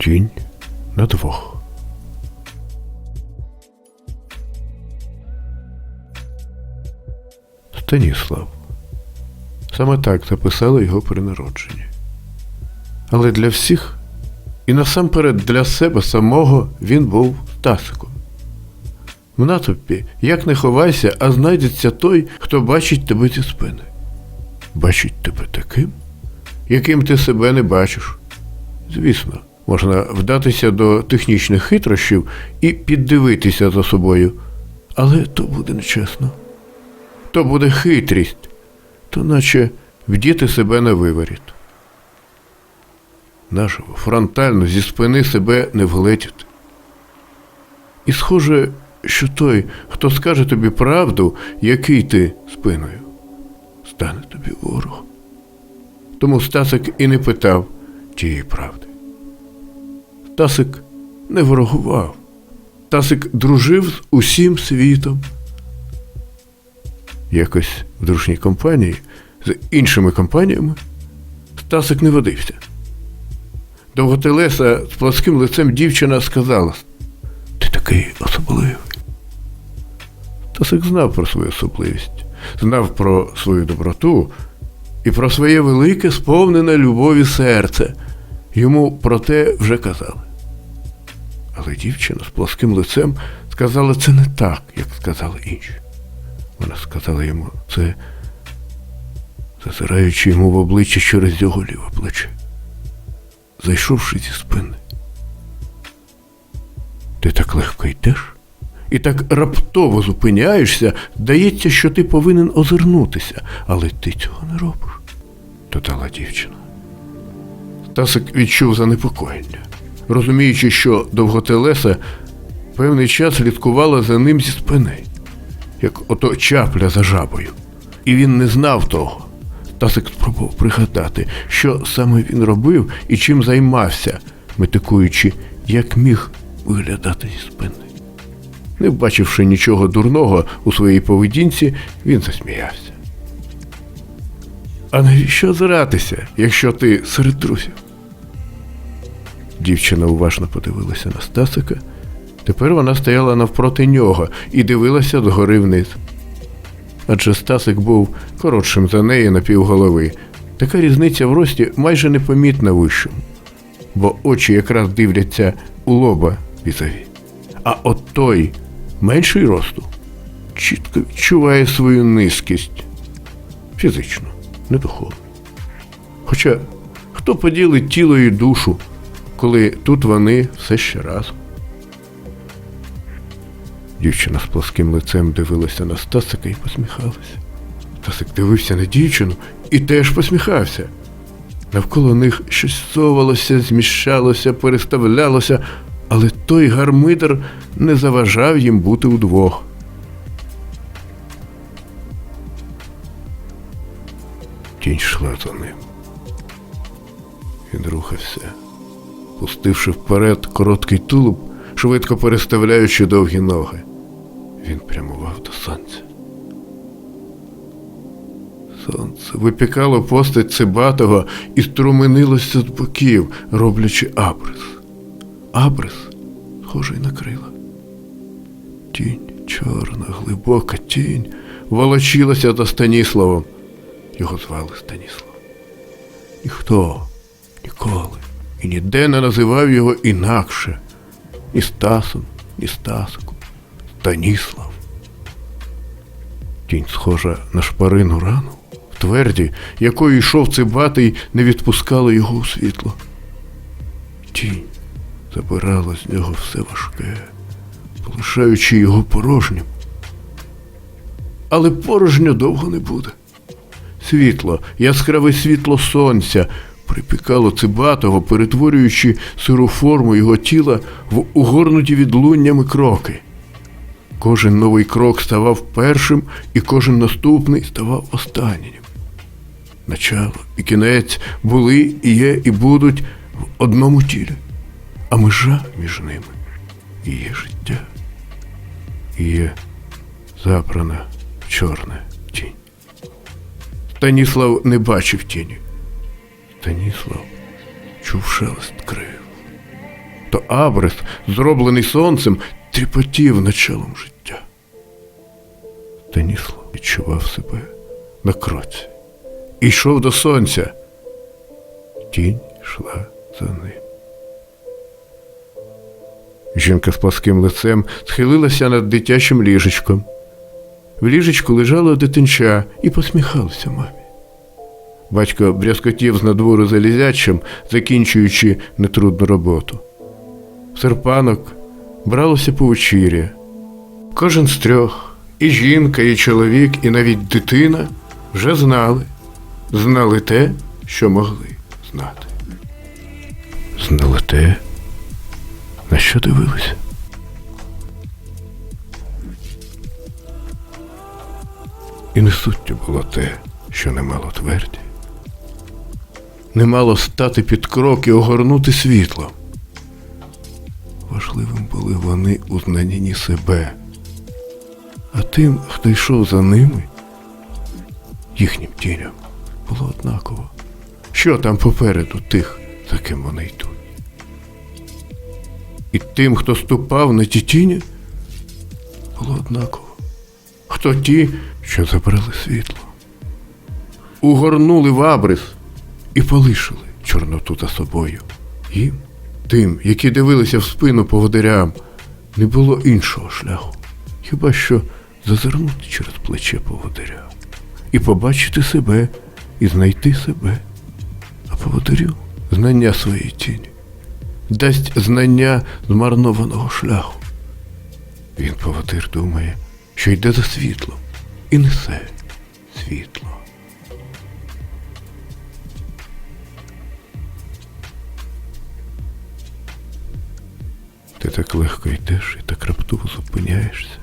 Тінь на двох. Станіслав. Саме так записали його при народженні. Але для всіх, і насамперед для себе самого він був Стасиком. В натовпі, як не ховайся, а знайдеться той, хто бачить тебе зі спини. Бачить тебе таким, яким ти себе не бачиш. Звісно, можна вдатися до технічних хитрощів і піддивитися за собою, але то буде нечесно. То буде хитрість, то наче вдіти себе на виворіт. Наживо, фронтально зі спини себе не вгледіти. І схоже, що той, хто скаже тобі правду, який ти спиною, стане тобі ворог. Тому Стасик і не питав тієї правди. Стасик не ворогував. Стасик дружив з усім світом. Якось в дружній компанії з іншими компаніями Стасик не водився. Довготелеса з плоским лицем дівчина сказала: Ти такий особливий. Стасик знав про свою особливість, знав про свою доброту і про своє велике, сповнене любові серце. Йому про те вже казали. Але дівчина з плоским лицем сказала це не так, як сказали інші. Вона сказала йому це, зазираючи йому в обличчя через його ліве плече, зайшовши зі спини. Ти так легко йдеш і так раптово зупиняєшся, здається, що ти повинен озирнутися, але ти цього не робиш, додала дівчина. Стасик відчув занепокоєння, розуміючи, що довготелеса певний час слідкувала за ним зі спини, як ото чапля за жабою. І він не знав того. Стасик спробував пригадати, що саме він робив і чим займався, метикуючи, як міг виглядати зі спини. Не вбачивши нічого дурного у своїй поведінці, він засміявся. А навіщо зиратися, якщо ти серед друзів? Дівчина уважно подивилася на Стасика. Тепер вона стояла навпроти нього і дивилася згори вниз. Адже Стасик був коротшим за неї на півголови. Така різниця в рості майже непомітна вищому, бо очі якраз дивляться у лоба візові. А от той, менший росту, чітко відчуває свою низькість фізично, не духовно. Хоча хто поділить тіло і душу, коли тут вони все ще разом? Дівчина з плоским лицем дивилася на Стасика і посміхалася. Стасик дивився на дівчину і теж посміхався. Навколо них щось совалося, зміщалося, переставлялося, але той гармидер не заважав їм бути удвох. Тінь йшла за ним. Він рухався, пустивши вперед короткий тулуб, швидко переставляючи довгі ноги. Він прямував до сонця. Сонце випікало постать цибатого і струменилося з боків, роблячи абрис. Абрис, схожий на крила. Тінь, чорна, глибока тінь, волочилася за Станіславом. Його звали Станіслав. Ніхто ніколи і ніде не називав його інакше. Ні Стасом, ні Стасиком. Станіслав. Тінь схожа на шпарину рану, в тверді, якою йшов цибатий, не відпускала його у світло. Тінь забирала з нього все важке, полишаючи його порожнім. Але порожньо довго не буде. Світло, яскраве світло сонця припікало цибатого, перетворюючи сиру форму його тіла в угорнуті відлуннями кроки. Кожен новий крок ставав першим, і кожен наступний ставав останнім. Начало і кінець були, і є, і будуть в одному тілі, а межа між ними і є життя, і є забрана в чорне тінь. Станіслав не бачив тіні. Станіслав чув шелест крил. то абрис, зроблений сонцем, тріпотів началом життя. Станіслав відчував себе на кроці і йшов до сонця. Тінь йшла за ним. Жінка з пласким лицем схилилася над дитячим ліжечком. В ліжечку лежало дитинча і посміхався мамі. Батько брязкотів з надвору залізячим, закінчуючи нетрудну роботу. Серпанок бралося по повечір'я. Кожен з трьох, і жінка, і чоловік, і навіть дитина вже знали, знали те, що могли знати. Знали те, на що дивилися. І не суттю було те, що не мало тверді, не мало стати під крок і огорнути світлом. Важливим були вони у знанні себе, а тим, хто йшов за ними, їхнім тіням було однаково, що там попереду тих, за ким вони йдуть. І тим, хто ступав на ті тіні, було однаково. Хто ті, що забрали світло, угорнули в абрис і полишили Чорноту за собою. Їм, тим, які дивилися в спину поводирям, не було іншого шляху, хіба що зазирнути через плече поводиря і побачити себе, і знайти себе, а поводирю знання своєї тіні дасть знання змарнованого шляху. Він, поводир, думає, що йде за світлом і несе світло. Ти так легко йдеш і так раптово зупиняєшся.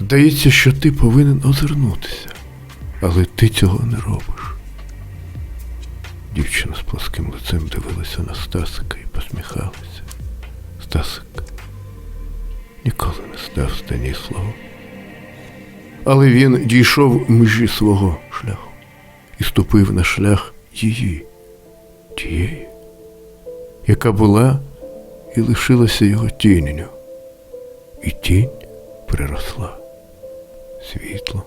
Здається, що ти повинен озирнутися, але ти цього не робиш. Дівчина з плоским лицем дивилася на Стасика і посміхалася. Стасик ніколи не став Станіславом. Але він дійшов межі свого шляху і ступив на шлях її, тієї, яка була і лишилася його тінню. І тінь приросла світлом.